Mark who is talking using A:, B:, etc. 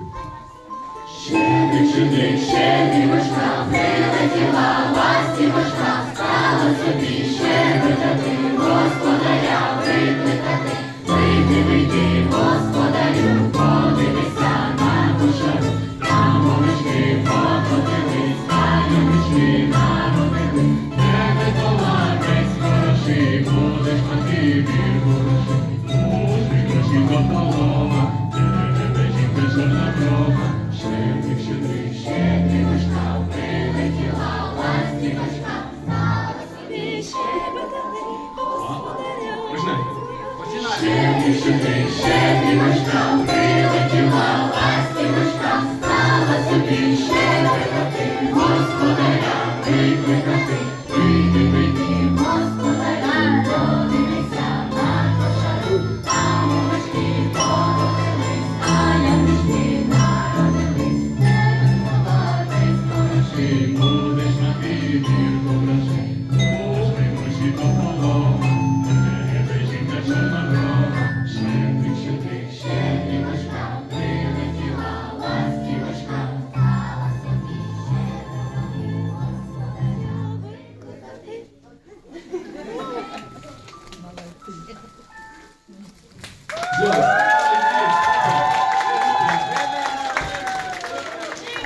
A: Щедрик, щедрик, щедрівочка, прилетіла ластівочка, стала собі щебетати, господаря викликати. Вийди, вийди, господарю, подивися на кошару, там овечки покотились, а ямички народили. Тебе товарець хороший, будеш мати віру ластівочка, стала собі щебетати, господаря викликати. Вийди, вийди, господаря, подивися на кошару, там овечки породились, а ямички народились. Тебе будеш мати вірку
B: 감사합니다.